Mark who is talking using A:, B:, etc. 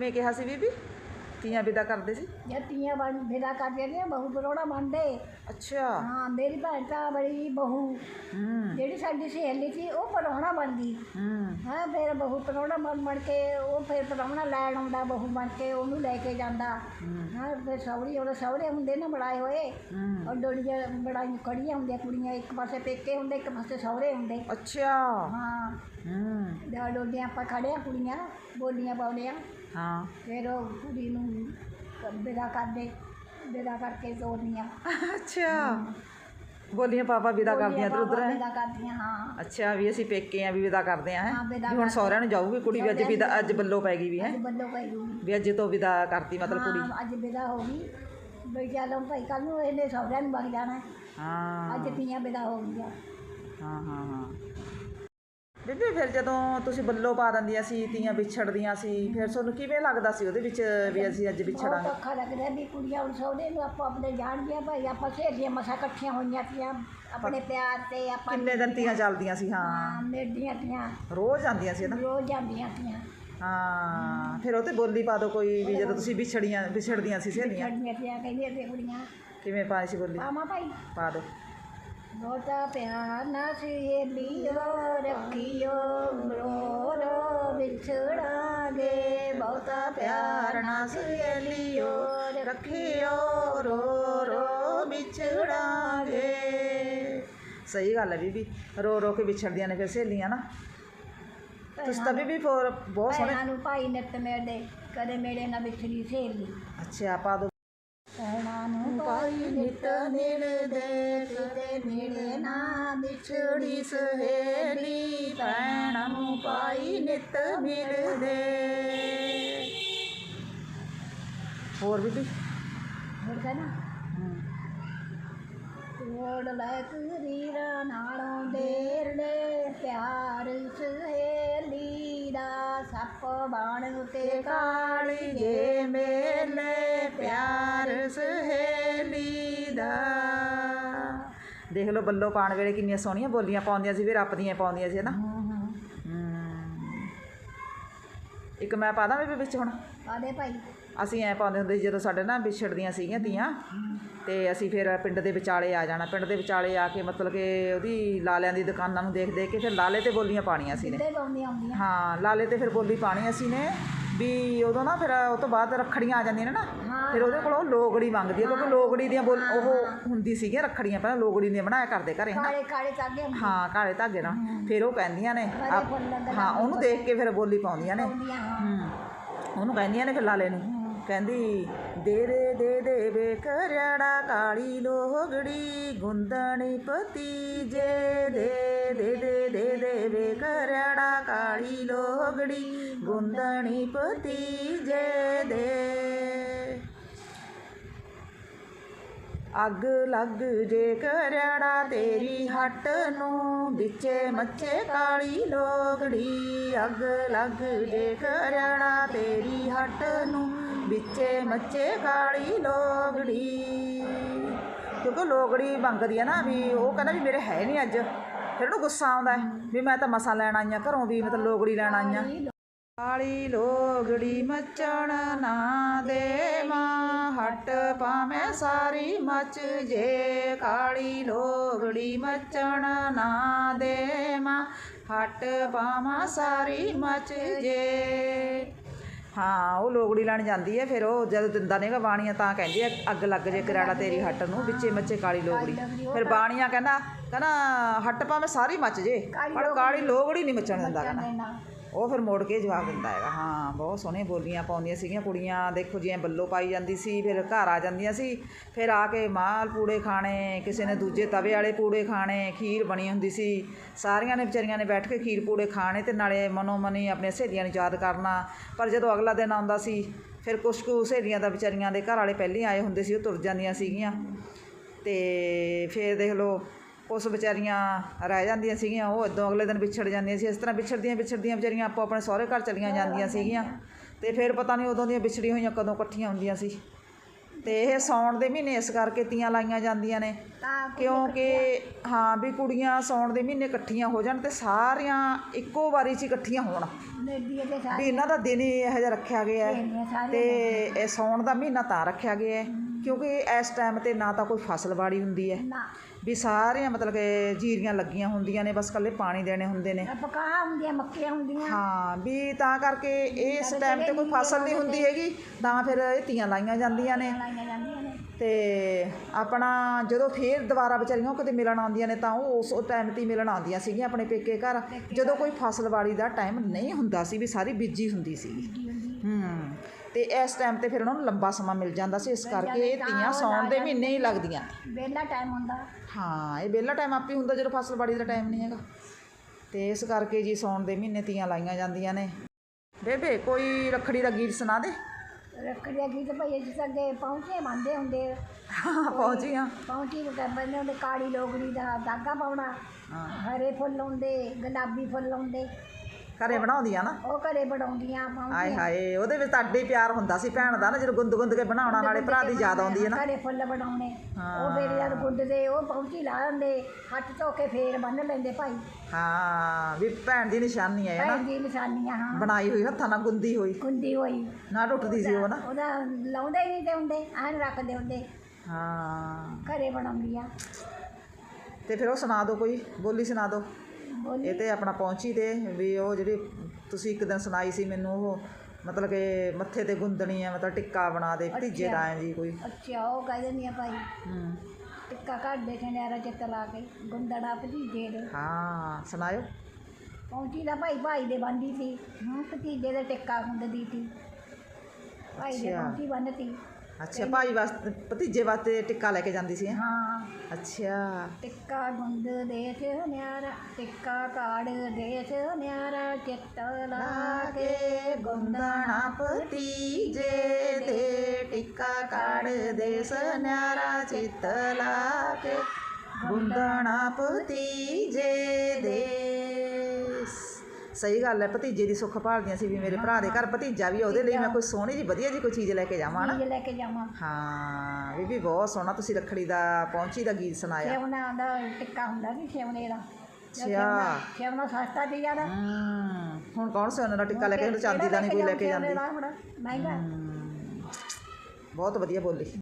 A: ਮੈਂ ਕਿਹਾ ਸੀ ਬੀਬੀ ਤੀਆਂ ਵਿਦਾ ਕਰਦੇ ਸੀ?
B: ਜਦ ਤੀਆਂ ਬਣ ਵਿਦਾ ਕਰਦੇ ਨੇ ਬਹੂ ਪਰੋਣਾ ਬਣਦੇ।
A: ਅੱਛਾ।
B: ਹਾਂ ਮੇਰੀ ਭੈਣ ਤਾਂ ਬੜੀ ਬਹੂ।
A: ਹੂੰ।
B: ਜਿਹੜੀ ਸਾਡੀ ਸਹੇਲੀ ਸੀ ਉਹ ਪਰੋਣਾ ਬਣ ਗਈ
A: ਹੂੰ।
B: ਹਾਂ ਫਿਰ ਬਹੂ ਪਰੋਣਾ ਬਣ ਬਣ ਕੇ ਉਹ ਫਿਰ ਪਰੋਣਾ ਲੈਣ ਆਉਂਦਾ ਬਹੂ ਬਣ ਕੇ ਉਹਨੂੰ ਲੈ ਕੇ ਜਾਂਦਾ। ਹਾਂ। ਫਿਰ ਸੌਰੀ ਉਹਦੇ ਸਹੁਰੇ ਹੁੰਦੇ ਨਾ ਬੜਾਏ ਹੋਏ।
A: ਹੂੰ।
B: ਉਹ ਡੋਲੀਆਂ ਬੜਾਈ ਖੜੀਆਂ ਹੁੰਦੀਆਂ ਕੁੜੀਆਂ ਇੱਕ ਪਾਸੇ ਪੇਕੇ ਹੁੰਦੇ ਇੱਕ ਪਾਸੇ ਸਹੁਰੇ ਹੁੰਦੇ।
A: ਅੱਛਾ।
B: ਹਾਂ।
A: ਹੂੰ।
B: ਦੋ ਡੋਲੀਆਂ ਆਪਾਂ ਖੜਿਆ ਕੁੜੀਆਂ ਬੋਲੀਆਂ ਪਾਉਂਦੇ ਆ।
A: ਹਾਂ।
B: ਫਿਰ ਉਹ ਕੁੜੀ ਨੂੰ ਵਿਦਾ ਕਰਦੇ ਵਿਦਾ ਕਰਕੇ ਤੋਰਨੀਆਂ
A: ਅੱਛਾ। ਬੋਲੀਆਂ ਪਾਪਾ ਵਿਦਾ ਕਰਦੀਆਂ ਇਧਰ ਉਧਰ
B: ਵਿਦਾ ਕਰਦੀਆਂ ਹਾਂ।
A: ਅੱਛਾ ਵੀ ਅਸੀਂ ਪੇਕੇ ਆ ਵੀ ਵਿਦਾ ਕਰਦੇ ਆ
B: ਹਾਂ,
A: ਵੀ ਹੁਣ ਸਹੁਰਿਆਂ ਨੂੰ ਜਾਊਗੀ ਕੁੜੀ ਵੀ ਅੱਜ ਵਿਦਾ ਅੱਜ ਬੱਲੋ ਪੈ ਗਈ ਵੀ ਹੈ?
B: ਬੱਲੋ ਪਈ ਹੋਈ
A: ਵੀ ਅੱਜ ਤੋਂ ਵਿਦਾ ਕਰਤੀ ਮਤਲਬ ਕੁੜੀ।
B: ਅੱਜ ਵਿਦਾ ਹੋ ਗਈ। ਬਈ ਚੱਲ ਭਾਈ ਕੱਲ ਨੂੰ ਇਹਨੇ ਸਹੁਰਿਆਂ ਨੂੰ ਵਗ ਜਾਣਾ। ਹੈ।
A: ਹਾਂ
B: ਅੱਜ ਤੀਆਂ ਵਿਦਾ ਹੋ ਗਈਆਂ।
A: ਹਾਂ ਹਾਂ ਹਾਂ। ਬੀਬੀ ਫਿਰ ਜਦੋਂ ਤੁਸੀਂ ਬੱਲੋ ਪਾ ਦਿੰਦੀਆਂ ਸੀ ਤੀਆਂ ਵਿਛੜਦੀਆਂ ਸੀ ਫਿਰ ਤੁਹਾਨੂੰ ਕਿਵੇਂ ਲੱਗਦਾ ਸੀ ਉਹਦੇ ਵਿੱਚ ਵੀ ਅਸੀਂ ਅੱਜ
B: ਬਹੁਤ
A: ਵਿਛੜਾਂਗੇ
B: ਔਖਾ ਲੱਗਦਾ ਵੀ ਕੁੜੀਆਂ ਹੁਣ ਸਹੁਰੇ ਨੂੰ ਆਪੋ ਆਪਣੇ ਜਾਣ ਗਿਆ ਭਾਈ ਆਪਾਂ ਸਹੇਲੀਆਂ ਮਸਾ ਇਕੱਠੀਆਂ ਹੋਈਆਂ ਤੀਆਂ ਆਪਣੇ ਪਿਆਰ ਤੇ ਆਪਾਂ
A: ਕਿੰਨੇ ਦਿਨ ਤੀਆਂ ਚੱਲਦੀਆਂ ਸੀ? ਹਾਂ।
B: ਹਾਂ ਮੇਰੀਆਂ ਤੀਆਂ।
A: ਰੋਜ਼ ਆਉਂਦੀਆਂ ਸੀ ਨਾ?
B: ਰੋਜ਼ ਜਾਂਦੀਆਂ ਤੀਆਂ।
A: ਹਾਂ ਫਿਰ ਉਹ ਤੇ ਬੋਲੀ ਪਾ ਦਿਓ ਕੋਈ ਵੀ ਜਦੋਂ ਤੁਸੀਂ ਵਿਛੜੀਆਂ ਵਿਛੜਦੀਆਂ ਸੀ ਸਹੇਲੀਆਂ।
B: ਛੜੀਆਂ ਤੀਆਂ ਕਹਿੰਦੀਆਂ ਤੇ ਕੁੜੀਆਂ।
A: ਕਿਵੇਂ ਪਾਈ ਸੀ ਬੋਲੀ?
B: ਪਾਵਾਂ ਭਾਈ।
A: ਪਾ ਦਿਓ
B: ਬਹੁਤਾ ਪਿਆਰ ਨਾ ਸਹੇਲੀਓ ਰੱਖਿਓ ਪਿਆਰ ਨਾ
A: ਸਹੇਲੀਓ ਰੱਖਿਓ ਰੋ ਰੋ ਵਿਛੜਾਂਗੇ ਸਹੀ ਗੱਲ ਹੈ ਬੀਬੀ ਰੋ ਰੋ ਕੇ ਵਿਛੜਦੀਆਂ ਨੇ ਫਿਰ ਸਹੇਲੀਆਂ ਨਾ ਤੁਸੀਂ ਤਾਂ ਬੀਬੀ ਫੋਰ ਬਹੁਤ ਸੋਹਣੇ
B: ਭੈਣਾਂ ਨੂੰ ਭਾਈ ਨਿੱਤ ਮੇਰੇ ਕਦੇ ਮੇਰੇ ਨਾਲ ਵਿਛੜੀ ਸਹੇਲੀ
A: ਅੱਛਾ ਪਾ ਦਿਓ
B: ਭੈਣਾਂ ਨੂੰ ਭਾਈ ਨਿੱਤ ਮਿਲਦੇ ਕਿਤੇ ਮਿਲੇ ਨਾ ਵਿਛੜੀ
A: ਸਹੇਲੀ ਭੈਣਾਂ ਨੂੰ ਪਾਈ ਨਿਤ ਮਿਲਦੇ ਹੋਰ ਬੀਬੀ
B: ਹੋਰ ਕਹਿਣਾ ਤੋੜ ਲੈ ਕਰੀਰਾ ਨਾਲੋਂ ਦੇਰ ਲੈ ਪਿਆਰ ਸਹੇਲੀ ਦਾ ਸੱਪ ਬਾਣ ਤੇ
A: ਕਾਲੀ ਜੇ ਮੇਲੇ ਪਿਆਰ ਸਹੇਲੀ ਦਾ। ਦੇਖ ਲਓ ਬੱਲੋ ਪਾਣ ਵੇਲੇ ਕਿੰਨੀਆਂ ਸੋਹਣੀਆਂ ਬੋਲੀਆਂ ਪਾਉਂਦੀਆਂ ਸੀ ਵੀ ਰੱਪਦੀਆਂ ਪਾਉਂਦੀਆਂ ਸੀ ਨਾ ਹਮ। ਇੱਕ ਮੈਂ ਪਾ ਦਾਂ ਵੀ ਵਿੱਚ ਹੁਣ?
B: ਆਦੇ ਭਾਈ।
A: ਅਸੀਂ ਐ ਪਾਉਂਦੇ ਹੁੰਦੇ ਸੀ ਜਦੋਂ ਸਾਡੇ ਨਾ ਵਿਛੜਦੀਆਂ ਸੀਗੀਆਂ ਤੀਆਂ ਤੇ ਅਸੀਂ ਫਿਰ ਪਿੰਡ ਦੇ ਵਿਚਾਲੇ ਆ ਜਾਣਾ। ਪਿੰਡ ਦੇ ਵਿਚਾਲੇ ਆ ਕੇ ਮਤਲਬ ਕਿ ਉਹਦੀ ਲਾਲਿਆਂ ਦੀ ਦੁਕਾਨਾਂ ਨੂੰ ਦੇਖ ਦੇਖ ਕੇ ਫਿਰ ਲਾਲੇ ਤੇ ਬੋਲੀਆਂ ਪਾਣੀਆਂ ਸੀ ਨੇ। ਹਾਂ ਲਾਲੇ ਤੇ ਫਿਰ ਬੋਲੀ ਪਾਣੀ ਅਸੀਂ ਨੇ ਵੀ ਉਦੋਂ ਨਾ ਫਿਰ ਉਹ ਤੋਂ ਬਾਅਦ ਰੱਖੜੀਆਂ ਆ ਜਾਂਦੀਆਂ ਨੇ ਨਾ। ਫਿਰ ਉਹਦੇ ਕੋਲੋਂ ਲੋਗੜੀ ਮੰਗਦੀ ਹੈ ਕਿਉਂਕਿ ਲੋਗੜੀ ਦੀਆਂ ਬੋਲ ਉਹ ਹੁੰਦੀ ਸੀਗੀਆਂ ਰੱਖੜੀਆਂ ਪਹਿਲਾਂ ਲੋਗੜੀ ਦੀਆਂ ਬਣਾਇਆ ਕਰਦੇ ਘਰੇ ਹਨਾ।
B: ਕਾਲੇ ਕਾਲੇ ਆਉਂਦੀਆਂ
A: ਹਾਂ ਕਾਲੇ ਧਾਗੇ ਨਾਲ। ਫਿਰ ਉਹ ਕਹਿੰਦੀਆਂ ਨੇ ਹਾਂ ਉਹਨੂੰ ਦੇਖ ਕੇ ਫਿਰ ਬੋਲੀ ਪਾਉਂਦੀਆਂ ਨੇ।
B: ਹੂੰ।
A: ਉਹਨੂੰ ਕਹਿੰਦੀਆਂ ਨੇ ਫਿਰ ਲਾਲੇ ਨੂੰ। ਕਹਿੰਦੀ, ਦੇ ਦੇ ਦੇ ਦੇ ਵੇ ਕਰੜਾ ਕਾਲੀ ਲੋਗੜੀ ਗੁੰਦਣੀ ਪਤੀ ਜੇ ਦੇ ਦੇ ਦੇ ਦੇ ਦੇ ਵੇ ਕਰੜਾ ਕਾਲੀ ਲੋਹਗੜੀ, ਗੁੰਦਣੀ ਪਤੀ ਜੇ ਦੇ। ਅੱਗ ਲੱਗ ਜੇ ਕਰੜਾ ਤੇਰੀ ਹੱਟ ਨੂੰ, ਵਿੱਚੇ ਮੱਛੇ ਕਾਲੀ ਲੋਗੜੀ ਅੱਗ ਲੱਗ ਜੇ ਕਰੜਾ ਤੇਰੀ ਹੱਟ ਨੂੰ ਵਿੱਚੇ ਮੱਚੇ ਕਾਲੀ ਲੋਗੜੀ। ਕਿਉਂਕਿ ਲੋਗੜੀ ਮੰਗਦੀ ਹੈ ਨਾ ਵੀ ਉਹ ਕਹਿੰਦਾ ਵੀ ਮੇਰੇ ਹੈ ਨਹੀਂ ਅੱਜ। ਫਿਰ ਉਹਨੂੰ ਗੁੱਸਾ ਆਉਂਦਾ ਵੀ ਮੈਂ ਤਾਂ ਮਸਾਂ ਲੈਣ ਆਈ ਆਈਆਂ ਘਰੋਂ ਵੀ ਮਤਲਬ ਲੋਗੜੀ ਲੈਣ ਆਈ ਆ। ਕਾਲੀ ਲੋਗੜੀ ਮਚਣ ਨਾ ਦੇ ਮਾਂ ਹਟ ਪਾਵੇਂ ਸਾਰੀ ਮਚ ਜੇ। ਕਾਲੀ ਲੋਗੜੀ ਮਚਣ ਨਾ ਦੇ ਮਾਂ ਹਟ ਪਾਵਾਂ ਸਾਰੀ ਮਚ ਜੇ। ਹਾਂ ਉਹ ਲੋਗੜੀ ਲੈਣ ਜਾਂਦੀ ਹੈ ਫਿਰ ਉਹ ਜਦ ਦਿੰਦਾ ਨੇਗਾ ਬਾਣੀਆਂ ਤਾਂ ਕਹਿੰਦੀ ਹੈ ਅੱਗ ਲੱਗ ਜੇ ਕਰਾੜਾ ਤੇਰੀ ਹੱਟ ਨੂੰ ਵਿੱਚੇ ਮੱਚੇ ਕਾਲੀ ਲੋਗੜੀ। ਫਿਰ ਬਾਣੀਆਂ ਕਹਿੰਦਾ ਕਹਿੰਦਾ ਹੱਟ ਪਾਵੇਂ ਸਾਰੀ ਮਚ ਜੇ ਪਰ ਕਾਲੀ ਲੋਗੜੀ ਨਹੀਂ ਮਚਣ ਦਿੰਦਾ ਕਹਿੰਦਾ। ਉਹ ਫਿਰ ਮੋੜ ਕੇ ਜਵਾਬ ਦਿੰਦਾ ਹੈਗਾ, ਹਾਂ, ਬਹੁਤ ਸੋਹਣੀਆਂ ਬੋਲੀਆਂ ਪਾਉਂਦੀਆਂ ਸੀਗੀਆਂ ਕੁੜੀਆਂ, ਦੇਖੋ ਜਿਵੇਂ ਬੱਲੋ ਪਾਈ ਜਾਂਦੀ ਸੀ, ਫਿਰ ਘਰ ਆ ਜਾਂਦੀਆਂ ਸੀ, ਫਿਰ ਆ ਕੇ ਮਾਲ ਪੂੜੇ ਖਾਣੇ, ਕਿਸੇ ਨੇ ਦੂਜੇ ਤਵੇ ਵਾਲੇ ਪੂੜੇ ਖਾਣੇ, ਖੀਰ ਬਣੀ ਹੁੰਦੀ ਸੀ, ਸਾਰੀਆਂ ਨੇ ਵਿਚਾਰੀਆਂ ਨੇ ਬੈਠ ਕੇ ਖੀਰ ਪੂੜੇ ਖਾਣੇ ਤੇ ਨਾਲੇ ਮਨੋ ਮਨੀ ਆਪਣੀਆਂ ਸਹੇਲੀਆਂ ਨੂੰ ਯਾਦ ਕਰਨਾ, ਪਰ ਜਦੋਂ ਅਗਲਾ ਦਿਨ ਆਉਂਦਾ ਸੀ, ਫਿਰ ਕੁਛ ਕੁ ਸਹੇਲੀਆਂ ਦਾ ਵਿਚਾਰੀਆਂ ਦੇ ਘਰ ਵਾਲੇ ਪਹਿਲਾਂ ਆਏ ਹੁੰਦੇ ਸੀ, ਉਹ ਤੁਰ ਜਾਂਦੀਆਂ ਸੀਗੀਆਂ, ਤੇ ਫਿਰ ਦੇਖ ਲਓ ਉਸ ਵਿਚਾਰੀਆਂ ਰਹਿ ਜਾਂਦੀਆਂ ਸੀਗੀਆਂ ਉਹ ਇਦੋਂ ਅਗਲੇ ਦਿਨ ਵਿਛੜ ਜਾਂਦੀਆਂ ਸੀ। ਇਸ ਤਰ੍ਹਾਂ ਵਿਛੜਦੀਆਂ ਵਿਛੜਦੀਆਂ ਵਿਚਾਰੀਆਂ ਆਪੋ ਆਪਣੇ ਸਹੁਰੇ ਘਰ ਚਲੀਆਂ ਜਾਂਦੀਆਂ ਸੀਗੀਆਂ। ਤੇ ਫਿਰ ਪਤਾ ਨਹੀਂ ਉਦੋਂ ਦੀਆਂ ਵਿਛੜੀਆਂ ਹੋਈਆਂ ਕਦੋਂ ਇਕੱਠੀਆਂ ਹੁੰਦੀਆਂ ਸੀ। ਤੇ ਇਹ ਸੌਣ ਦੇ ਮਹੀਨੇ ਇਸ ਕਰਕੇ ਤੀਆਂ ਲਾਈਆਂ ਜਾਂਦੀਆਂ ਨੇ। ਕਿਉਂਕਿ ਹਾਂ ਵੀ ਕੁੜੀਆਂ ਸੌਣ ਦੇ ਮਹੀਨੇ ਇਕੱਠੀਆਂ ਹੋ ਜਾਣ ਤੇ ਸਾਰੀਆਂ ਇੱਕੋ ਵਾਰੀ 'ਚ ਇਕੱਠੀਆਂ ਹੋਣ। ਵੀ ਇਹਨਾਂ ਦਾ ਦਿਨ ਹੀ ਇਹੋ ਜਿਹਾ ਰੱਖਿਆ ਗਿਆ ਹੈ। ਤੇ ਇਹ ਸੌਣ ਦਾ ਮਹੀਨਾ ਤਾਂ ਰੱਖਿਆ ਗਿਆ ਹੈ। ਕਿਉਂਕਿ ਇਸ ਟਾਈਮ ਤੇ ਨਾ ਤਾਂ ਕੋਈ ਫਸਲ ਬਾੜੀ ਹੁੰਦੀ ਹੈ। ਵੀ ਸਾਰੀਆਂ ਮਤਲਬ ਕਿ ਜੀਰੀਆਂ ਲੱਗੀਆਂ ਹੁੰਦੀਆਂ ਨੇ ਬਸ ਕੱਲੇ ਪਾਣੀ ਦੇਣੇ ਹੁੰਦੇ ਨੇ।
B: ਪਕਾ ਹੁੰਦੀਆਂ ਮੱਕੀਆਂ ਹੁੰਦੀਆਂ।
A: ਹਾਂ ਵੀ ਤਾਂ ਕਰਕੇ ਇਸ ਟਾਈਮ ਤੇ ਕੋਈ ਫਸਲ ਨਹੀਂ ਹੁੰਦੀ ਹੈਗੀ ਤਾਂ ਫਿਰ ਇਹ ਤੀਆਂ ਲਾਈਆਂ ਜਾਂਦੀਆਂ ਨੇ।
B: ਲਾਈਆਂ ਜਾਂਦੀਆਂ ਨੇ।
A: ਤੇ ਆਪਣਾ ਜਦੋਂ ਫੇਰ ਦੁਬਾਰਾ ਵਿਚਾਰੀਆਂ ਕਿਤੇ ਮਿਲਣ ਆਉਂਦੀਆਂ ਨੇ ਤਾਂ ਉਹ ਉਸ ਟਾਈਮ ਤੇ ਮਿਲਣ ਆਉਂਦੀਆਂ ਸੀਗੀਆਂ ਆਪਣੇ ਪੇਕੇ ਘਰ। ਜਦੋਂ ਕੋਈ ਫਸਲਵਾੜੀ ਦਾ ਟਾਈਮ ਨਹੀਂ ਹੁੰਦਾ ਸੀ ਵੀ ਸਾਰੀ ਬੀਜੀ ਹੁੰਦੀ ਸੀ। ਹੂੰ। ਤੇ ਇਸ ਟਾਈਮ ਤੇ ਫਿਰ ਉਹਨਾਂ ਨੂੰ ਲੰਬਾ ਸਮਾਂ ਮਿਲ ਜਾਂਦਾ ਸੀ ਇਸ ਕਰਕੇ ਇਹ ਤੀਆਂ ਸੌਣ ਦੇ ਮਹੀਨੇ ਹੀ ਲੱਗਦੀਆਂ।
B: ਵਿਹਲਾ ਟਾਈਮ ਹੁੰਦਾ।
A: ਹਾਂ ਇਹ ਵਿਹਲਾ ਟਾਈਮ ਆਪੇ ਹੁੰਦਾ ਜਦੋਂ ਫਸਲਵਾੜੀ ਦਾ ਟਾਈਮ ਨਹੀਂ ਹੈਗਾ। ਤੇ ਇਸ ਕਰਕੇ ਜੀ ਸੌਣ ਦੇ ਮਹੀਨੇ ਤੀਆਂ ਲਾਈਆਂ ਜਾਂਦੀਆਂ ਨੇ। ਬੇਬੇ ਕੋਈ ਰੱਖੜੀ ਦਾ ਗੀਤ ਸੁਣਾ ਦੇ।
B: ਰੱਖੜੀਆਂ ਗੀਤ ਭਈ ਜਿਸ ਅੱਗੇ ਪਹੁੰਚੇ ਬੰਦੇ ਹੁੰਦੇ।
A: ਪਹੁੰਚੀਆਂ
B: ਪਹੁੰਚੀ ਨੂੰ ਕਹਿੰਦੇ ਨੇ ਉਹਦੇ ਕਾਲੀ ਲੋਗੜੀ ਦਾ ਦਾਗਾ ਪਾਉਣਾ।
A: ਹਾਂ।
B: ਹਰੇ ਫੁੱਲ ਹੁੰਦੇ ਗੁਲਾਬੀ ਫੁੱਲ ਹੁੰਦੇ।
A: ਘਰੇ ਬਣਾਉਂਦੀਆਂ ਨਾ?
B: ਉਹ ਘਰੇ ਬਣਾਉਂਦੀਆਂ
A: ਹਾਏ
B: ਪਾਉਂਦੀਆਂ
A: ਹਾਏ ਉਹਦੇ ਵਿੱਚ ਤਾਂ ਅੱਡੇ ਹੀ ਪਿਆਰ ਹੁੰਦਾ ਸੀ ਭੈਣ ਦਾ ਨਾ ਜਦੋਂ ਗੁੰਦ ਗੁੰਦ ਕੇ ਬਣਾਉਣਾ ਨਾਲੇ ਭਰਾ ਦੀ ਯਾਦ ਆਉਂਦੀ ਹੈ ਨਾ।
B: ਘਰੇ ਫੁੱਲ ਬਣਾਉਣੇ। ਉਹ ਫੇਰ ਜਦ ਗੁੱਡਦੇ ਉਹ ਪਹੁੰਚੀ ਲਾ ਦਿੰਦੇ ਹੱਥ ਧੋ ਕੇ ਫੇਰ ਬੰਨ ਲੈਂਦੇ ਭਾਈ।
A: ਹਾਂ ਵੀ ਭੈਣ ਦੀ ਨਿਸ਼ਾਨੀ ਹੈ ਨਾ।
B: ਭੈਣ ਦੀ ਨਿਸ਼ਾਨੀਆਂ ਹਾਂ।
A: ਬਣਾਈ ਹੋਈ ਹੱਥਾਂ ਨਾਲ ਗੁੰਦੀ ਹੋਈ।
B: ਗੁੰਦੀ ਹੋਈ।
A: ਨਾ ਟੁੱਟਦੀ ਸੀ ਉਹ ਨਾ।
B: ਉਹਦਾ ਲਾਉਂਦੇ ਹੀ ਨਹੀਂ ਤੇ ਹੁੰਦੇ ਐਨ ਰੱਖਦੇ ਹੁੰਦੇ।
A: ਹਾਂ।
B: ਘਰੇ ਬਣਾਉਂਦੀਆਂ
A: ਤੇ ਫਿਰ ਉਹ ਸੁਣਾ ਦਿਓ ਕੋਈ ਬੋਲੀ ਸੁਣਾ ਦਿਓ
B: ਬੋਲੀ
A: ਇਹ ਤੇ ਆਪਣਾ ਪਹੁੰਚੀ ਤੇ ਵੀ ਉਹ ਜਿਹੜੀ ਤੁਸੀਂ ਇੱਕ ਦਿਨ ਸੁਣਾਈ ਸੀ ਮੈਨੂੰ ਉਹ ਮਤਲਬ ਕਿ ਮੱਥੇ ਤੇ ਗੁੰਦਣੀ ਹੈ ਮਤਲਬ ਟਿੱਕਾ ਬਣਾ ਦੇ ਭਤੀਜੇ ਦਾ ਹੈ ਜੀ ਕੋਈ।
B: ਅੱਛਾ ਉਹ ਕਹਿ ਦਿੰਦੀਆਂ ਭਾਈ।
A: ਹੂੰ।
B: ਟਿੱਕਾ ਕੱਢ ਦੇ ਖੰਡਿਆਰਾ ਚਿੱਤ ਲਾ ਕੇ ਗੁੰਦੜਾ ਭਤੀਜੇ ਦੇ।
A: ਹਾਂ ਸੁਣਾਇਓ।
B: ਪਹੁੰਚੀ ਦਾ ਭਾਈ ਭਾਈ ਦੇ ਬੰਦੀ ਸੀ। ਹਾਂ ਭਤੀਜੇ ਦੇ ਟਿੱਕਾ ਹੁੰਦਦੀ ਸੀ। ਭਾਈ ਦੇ। ਪਹੁੰਚੀ ਬੰਨਤੀ
A: ਅੱਛਾ ਭਾਈ ਵਾਸਤੇ ਭਤੀਜੇ ਵਾਸਤੇ ਟਿੱਕਾ ਲੈ ਕੇ ਜਾਂਦੀ ਸੀ ਹੈਂ?
B: ਹਾਂ।
A: ਅੱਛਾ।
B: ਟਿੱਕਾ ਗੁੰਦ ਦੇਸ਼ ਨਿਆਰਾ ਟਿੱਕਾ ਕਾੜ ਦੇਸ਼ ਨਿਆਰਾ ਚਿੱਤ ਲਾ ਕੇ
A: ਗੁੰਦਣਾ ਭਤੀਜੇ ਦੇ। ਟਿੱਕਾ ਕਾੜ ਦੇ ਸਨਿਆਰਾ ਚਿੱਤ ਲਾ ਕੇ ਗੁੰਦਣਾ ਭਤੀਜੇ ਦੇ। ਸਹੀ ਗੱਲ ਹੈ ਭਤੀਜੇ ਦੀ ਸੁੱਖ ਭਾਲਦੀਆਂ ਸੀ ਵੀ ਮੇਰੇ ਭਰਾ ਦੇ ਘਰ ਭਤੀਜਾ ਵੀ ਆ, ਉਹਦੇ ਲਈ ਮੈਂ ਕੋਈ ਸੋਹਣੀ ਜੀ ਵਧੀਆ ਜੀ ਕੋਈ ਚੀਜ਼ ਲੈ ਕੇ ਜਾਵਾਂ ਨਾ।
B: ਚੀਜ਼ ਲੈ ਕੇ ਜਾਵਾਂ।
A: ਹਾਂ ਬੀਬੀ ਬਹੁਤ ਸੋਹਣਾ ਤੁਸੀਂ ਰੱਖੜੀ ਦਾ ਪਹੁੰਚੀ ਦਾ ਗੀਤ ਸੁਣਾਇਆ।
B: ਸੇਵਨਾ ਦਾ ਟਿੱਕਾ ਹੁੰਦਾ ਸੀ ਸੇਵਨੇ ਦਾ।
A: ਅੱਛਾ।
B: ਸੇਵਨਾ ਸਸਤਾ ਸੀ ਯਾਰ।
A: ਹਮ, ਹੁਣ ਕੌਣ ਸੋਨੇ ਦਾ ਟਿੱਕਾ ਲੈ ਕੇ ਚਾਂਦੀ ਦਾ ਨਹੀਂ ਕੋਈ ਲੈ ਕੇ ਜਾਂਦੀ?
B: ਮਹਿੰਗਾ।
A: ਬਹੁਤ ਵਧੀਆ ਬੋਲੀ।